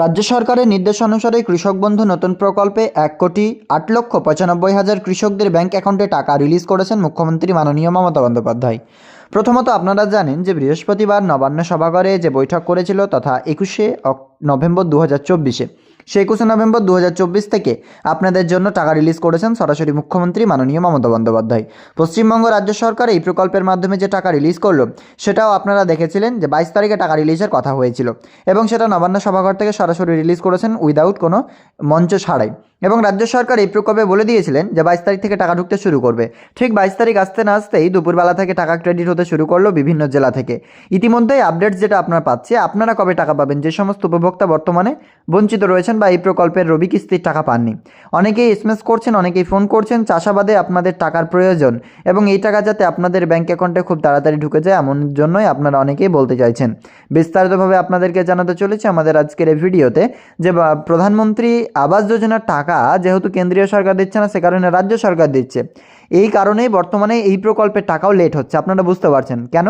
রাজ্য সরকারের নির্দেশ অনুসারে কৃষক বন্ধু নতুন প্রকল্পে এক কোটি আট লক্ষ পঁচানব্বই হাজার কৃষকদের ব্যাংক অ্যাকাউন্টে টাকা রিলিজ করেছেন মুখ্যমন্ত্রী মাননীয় মমতা বন্দ্যোপাধ্যায়। প্রথমত আপনারা জানেন যে বৃহস্পতিবার নবান্ন সভাঘরে যে বৈঠক করেছিল তথা একুশে নভেম্বর দু হাজার চব্বিশে সে একুশে নভেম্বর দু হাজার চব্বিশ থেকে আপনাদের জন্য টাকা রিলিজ করেছেন সরাসরি মুখ্যমন্ত্রী মাননীয় মমতা বন্দ্যোপাধ্যায়। পশ্চিমবঙ্গ রাজ্য সরকার এই প্রকল্পের মাধ্যমে যে টাকা রিলিজ করল, সেটাও আপনারা দেখেছিলেন যে বাইশ তারিখে টাকা রিলিজের কথা হয়েছিল এবং সেটা নবান্ন সভাঘর থেকে সরাসরি রিলিজ করেছেন উইদাউট কোনো মঞ্চ ছাড়াই। এবং রাজ্য সরকার এই প্রকল্পে বলে দিয়েছিলেন যে বাইশ তারিখ থেকে টাকা ঢুকতে শুরু করবে। ঠিক বাইশ তারিখ আসতে না আসতেই দুপুরবেলা থেকে টাকা ক্রেডিট হতে শুরু করল বিভিন্ন জেলা থেকে। ইতিমধ্যেই আপডেটস যেটা আপনারা পাচ্ছে, আপনারা কবে টাকা পাবেন? যে সমস্ত উপভোক্তা বর্তমানে বঞ্চিত রয়েছেন বা এই প্রকল্পের রবি কিস্তির টাকা পাননি। অনেকেই এসএমএস করছেন, অনেকেই ফোন করছেন, চাষাবাদে আপনাদের টাকার প্রয়োজন এবং এই টাকা যাতে আপনাদের ব্যাঙ্ক অ্যাকাউন্টে খুব তাড়াতাড়ি ঢুকে যায় এমন জন্যই আপনারা অনেকেই বলতে চাইছেন। বিস্তারিতভাবে আপনাদেরকে জানাতে চলেছে আমাদের আজকের এই ভিডিওতে যে প্রধানমন্ত্রী আবাস যোজনার টাকা যেহেতু কেন্দ্রীয় সরকার দিচ্ছে না, সে কারণে রাজ্য সরকার দিচ্ছে। এই কারণেই বর্তমানে এই প্রকল্পের টাকাও লেট হচ্ছে। আপনারা বুঝতে পারছেন। কেন?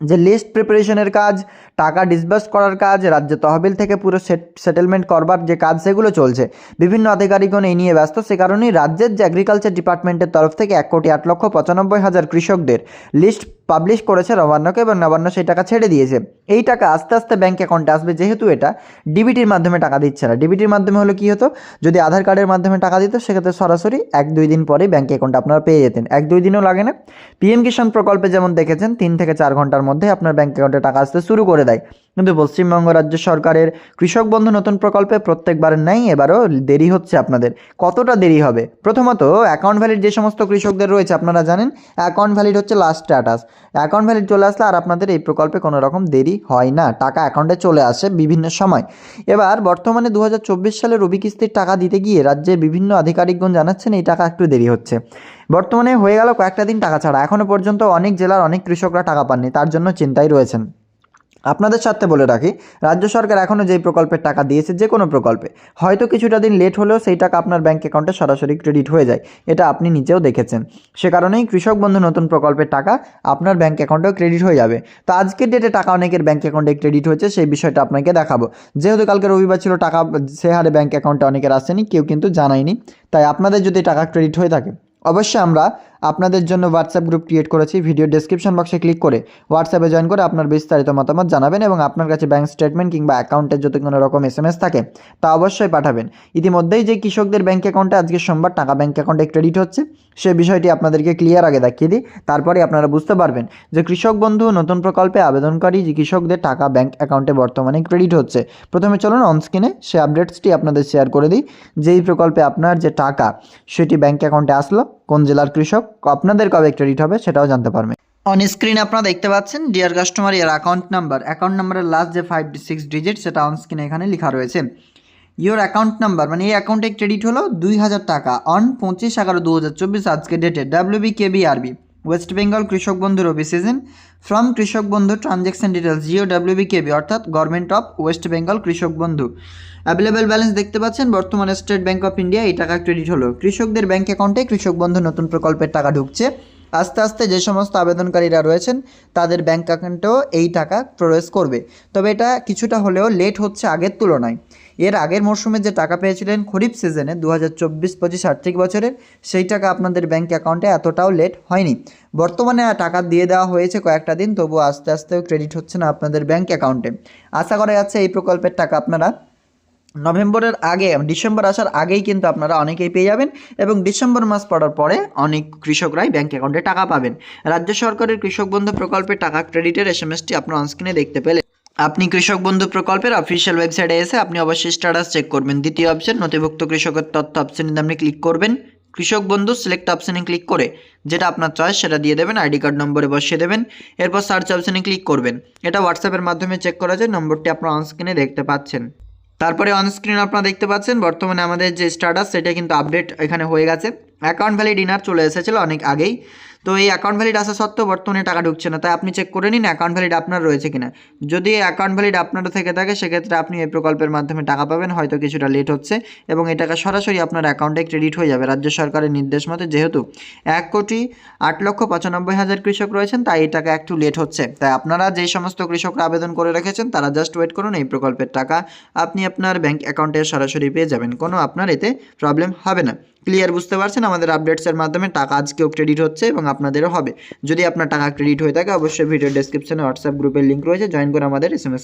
যে লিস্ট প্রিপারেশনের কাজ, টাকা ডিসবার্স করার কাজ, রাজ্য তহবিল থেকে পুরো সেটেলমেন্ট করবার যে কাজ, সেগুলো চলছে। বিভিন্ন আধিকারিকগণ এই নিয়ে ব্যস্ত। সে কারণেই রাজ্যের যে এগ্রিকালচার ডিপার্টমেন্টের তরফ থেকে এক কোটি আট লক্ষ পঁচানব্বই হাজার কৃষকদের লিস্ট পাবলিশ করেছে নবান্নকে এবং নবান্ন সেই টাকা ছেড়ে দিয়েছে। এই টাকা আস্তে আস্তে ব্যাঙ্ক অ্যাকাউন্টে আসবে যেহেতু এটা ডিবিটির মাধ্যমে টাকা দিচ্ছে না। ডিবিটির মাধ্যমে হলে কী হতো? যদি আধার কার্ডের মাধ্যমে টাকা দিত, সেক্ষেত্রে সরাসরি এক দুই দিন পরেই ব্যাঙ্ক অ্যাকাউন্ট আপনারা পেয়ে যেতেন। এক দুই দিনও লাগে না। পিএম কিষাণ প্রকল্পে যেমন দেখেছেন, তিন থেকে চার ঘণ্টার মধ্যে আপনার ব্যাঙ্ক অ্যাকাউন্টে টাকা আসতে শুরু করে দেয়। কিন্তু পশ্চিমবঙ্গ রাজ্য সরকারের কৃষক বন্ধু নতুন প্রকল্পে প্রত্যেকবার নেই এবারও দেরি হচ্ছে আপনাদের। কতটা দেরি হবে? প্রথমত অ্যাকাউন্ট ভ্যালিড যে সমস্ত কৃষকদের রয়েছে, আপনারা জানেন অ্যাকাউন্ট ভ্যালিড হচ্ছে লাস্ট স্ট্যাটাস অ্যাকাউন্ট ভ্যালিড চলে আসলে আর আপনাদের এই প্রকল্পে কোনো রকম দেরি হয় না। টাকা অ্যাকাউন্টে চলে আসে বিভিন্ন সময়। এবার বর্তমানে দু হাজার চব্বিশ সালে রবি কিস্তির টাকা দিতে গিয়ে রাজ্যের বিভিন্ন আধিকারিকগণ জানাচ্ছেন এই টাকা একটু দেরি হচ্ছে। বর্তমানে হয়ে গেল কয়েকটা দিন টাকা ছাড়া। এখনও পর্যন্ত অনেক জেলার অনেক কৃষকরা টাকা পাননি, তার জন্য চিন্তায় রয়েছেন। আপনাদের সাথে বলে রাখি, রাজ্য সরকার এখনও যেই প্রকল্পের টাকা দিয়েছে যে কোনো প্রকল্পে, হয়তো কিছুটা দিন লেট হলেও সেই টাকা আপনার ব্যাঙ্ক অ্যাকাউন্টে সরাসরি ক্রেডিট হয়ে যায়, এটা আপনি নিজেও দেখেছেন। সে কারণেই কৃষক বন্ধু নতুন প্রকল্পের টাকা আপনার ব্যাঙ্ক অ্যাকাউন্টেও ক্রেডিট হয়ে যাবে। তো আজকের ডেটে টাকা অনেকের ব্যাঙ্ক অ্যাকাউন্টে ক্রেডিট হয়েছে, সেই বিষয়টা আপনাকে দেখাবো। যেহেতু কালকে রবিবার ছিল, টাকা সে হারে ব্যাঙ্ক অ্যাকাউন্টে অনেকের আসেনি, কেউ কিন্তু জানায়নি। তাই আপনাদের যদি টাকা ক্রেডিট হয়ে থাকে, অবশ্যই আমরা আপনাদের জন্য হোয়াটসঅ্যাপ গ্রুপ ক্রিয়েট করেছি। ভিডিও ডেসক্রিপশন বক্সে ক্লিক করে হোয়াটসঅ্যাপে জয়েন করে আপনার বিস্তারিত মতামত জানাবেন এবং আপনার কাছে ব্যাঙ্ক স্টেটমেন্ট কিংবা অ্যাকাউন্টের যদি কোনো রকম এস এম এস থাকে, তা অবশ্যই পাঠাবেন। ইতিমধ্যেই যে কৃষকদের ব্যাঙ্ক অ্যাকাউন্টে আজকে সোমবার টাকা ব্যাঙ্ক অ্যাকাউন্টে ক্রেডিট হচ্ছে, সে বিষয়টি আপনাদেরকে ক্লিয়ার আগে দেখিয়ে দিই। তারপরে আপনারা বুঝতে পারবেন যে কৃষক বন্ধু নতুন প্রকল্পে আবেদনকারী যে কৃষকদের টাকা ব্যাঙ্ক অ্যাকাউন্টে বর্তমানে ক্রেডিট হচ্ছে। প্রথমে চলুন অনস্ক্রিনে সে আপডেটসটি আপনাদের শেয়ার করে দিই। যেই প্রকল্পে আপনার যে টাকা, সেটি ব্যাঙ্ক অ্যাকাউন্টে আসলো। কোন জেলার কৃষক, আপনাদের কবে ক্রেডিট হবে সেটাও জানতে পারবে। অন স্ক্রিন আপনারা দেখতে পাচ্ছেন dear customer your account number account নাম্বারের লাস্ট যে ফাইভ সিক্স ডিজিট সেটা অন স্ক্রিনে এখানে লেখা রয়েছে। ইওর অ্যাকাউন্ট নাম্বার মানে এই অ্যাকাউন্টে ক্রেডিট হলো দুই হাজার টাকা অন পঁচিশ এগারো দু হাজার চব্বিশ আজকে ডেটে WB B K B RB West Bengal Krishak Bandhu rabi season from Krishak Bandhu transaction details GO W B KB অর্থাৎ government of West Bengal Krishak বন্ধু। অ্যাভেলেবেল ব্যালেন্স দেখতে পাচ্ছেন, বর্তমানে স্টেট ব্যাঙ্ক অফ ইন্ডিয়া এই টাকা ক্রেডিট হলো। কৃষকদের ব্যাঙ্ক অ্যাকাউন্টে কৃষক বন্ধু নতুন প্রকল্পের টাকা ঢুকছে। আস্তে আস্তে যে সমস্ত আবেদনকারীরা রয়েছেন, তাদের ব্যাঙ্ক অ্যাকাউন্টেও এই টাকা প্রবেশ করবে। তবে এটা কিছুটা হলেও লেট হচ্ছে আগের তুলনায়। এর আগের মরশুমে যে টাকা পেয়েছিলেন খরিফ সিজনে দু হাজার চব্বিশ পঁচিশ আর্থিক বছরের, সেই টাকা আপনাদের ব্যাঙ্ক অ্যাকাউন্টে এতটাও লেট হয়নি। বর্তমানে টাকা দিয়ে দেওয়া হয়েছে কয়েকটা দিন তবু আস্তে আস্তেও ক্রেডিট হচ্ছে না আপনাদের ব্যাঙ্ক অ্যাকাউন্টে আশা করা যাচ্ছে এই প্রকল্পের টাকা আপনারা নভেম্বরের আগে, ডিসেম্বর আসার আগেই কিন্তু আপনারা অনেকেই পেয়ে যাবেন এবং ডিসেম্বর মাস পড়ার পরে অনেক কৃষকরাই ব্যাঙ্ক অ্যাকাউন্টে টাকা পাবেন। রাজ্য সরকারের কৃষক বন্ধু প্রকল্পে টাকা ক্রেডিটের এস এম এসটি আপনার অনস্ক্রিনে দেখতে পেলেন আপনি কৃষক বন্ধু প্রকল্পের অফিসিয়াল ওয়েবসাইটে এসে আপনি অবশ্যই স্ট্যাটাস চেক করবেন। দ্বিতীয় অপশন নথিভুক্ত কৃষকের তথ্য অপশানে আপনি ক্লিক করবেন। কৃষক বন্ধু সিলেক্ট অপশানে ক্লিক করে যেটা আপনার চয়েস সেটা দিয়ে দেবেন আইডি কার্ড নম্বরে বসিয়ে দেবেন। এরপর সার্চ অপশানে ক্লিক করবেন। এটা হোয়াটসঅ্যাপের মাধ্যমে চেক করা যায়, নম্বরটি আপনার অনস্ক্রিনে দেখতে পাচ্ছেন। তারপরে অনস্ক্রিন আপনারা দেখতে পাচ্ছেন, বর্তমানে আমাদের যে স্ট্যাটাস সেটা কিন্তু আপডেট এখানে হয়ে গেছে। অ্যাকাউন্ট ভ্যালি ডিনার চলে এসেছিল অনেক আগেই। তো এই অ্যাকাউন্ট ভ্যালিড আসা সত্ত্বেও বর্তমানে টাকা ঢুকছে না, তাই আপনি চেক করে নিন অ্যাকাউন্ট ভ্যালিড আপনার রয়েছে কিনা। যদি অ্যাকাউন্ট ভ্যালিড আপনার থেকে থাকে, সেক্ষেত্রে আপনি এই প্রকল্পের মাধ্যমে টাকা পাবেন, হয়তো কিছুটা লেট হচ্ছে এবং এই টাকা সরাসরি আপনার অ্যাকাউন্টে ক্রেডিট হয়ে যাবে। রাজ্য সরকারের নির্দেশ মতে যেহেতু এক কোটি আট লক্ষ পঁচানব্বই হাজার কৃষক রয়েছেন, তাই এই টাকা একটু লেট হচ্ছে। তাই আপনারা যেই সমস্ত কৃষকরা আবেদন করে রেখেছেন, তারা জাস্ট ওয়েট করুন, এই প্রকল্পের টাকা আপনি আপনার ব্যাংক অ্যাকাউন্টে সরাসরি পেয়ে যাবেন। কোনো আপনার এতে প্রবলেম হবে না। ক্লিয়ার বুঝতে পারছেন? আমাদের আপডেটসের মাধ্যমে টাকা আজকেও ক্রেডিট হচ্ছে এবং আপনাদেরও হবে। যদি আপনার টাকা ক্রেডিট হয়ে থাকে, অবশ্যই ভিডিও ডেসক্রিপশনে হোয়াটসঅ্যাপ গ্রুপের লিঙ্ক রয়েছে। জয়েন করে আমাদের এস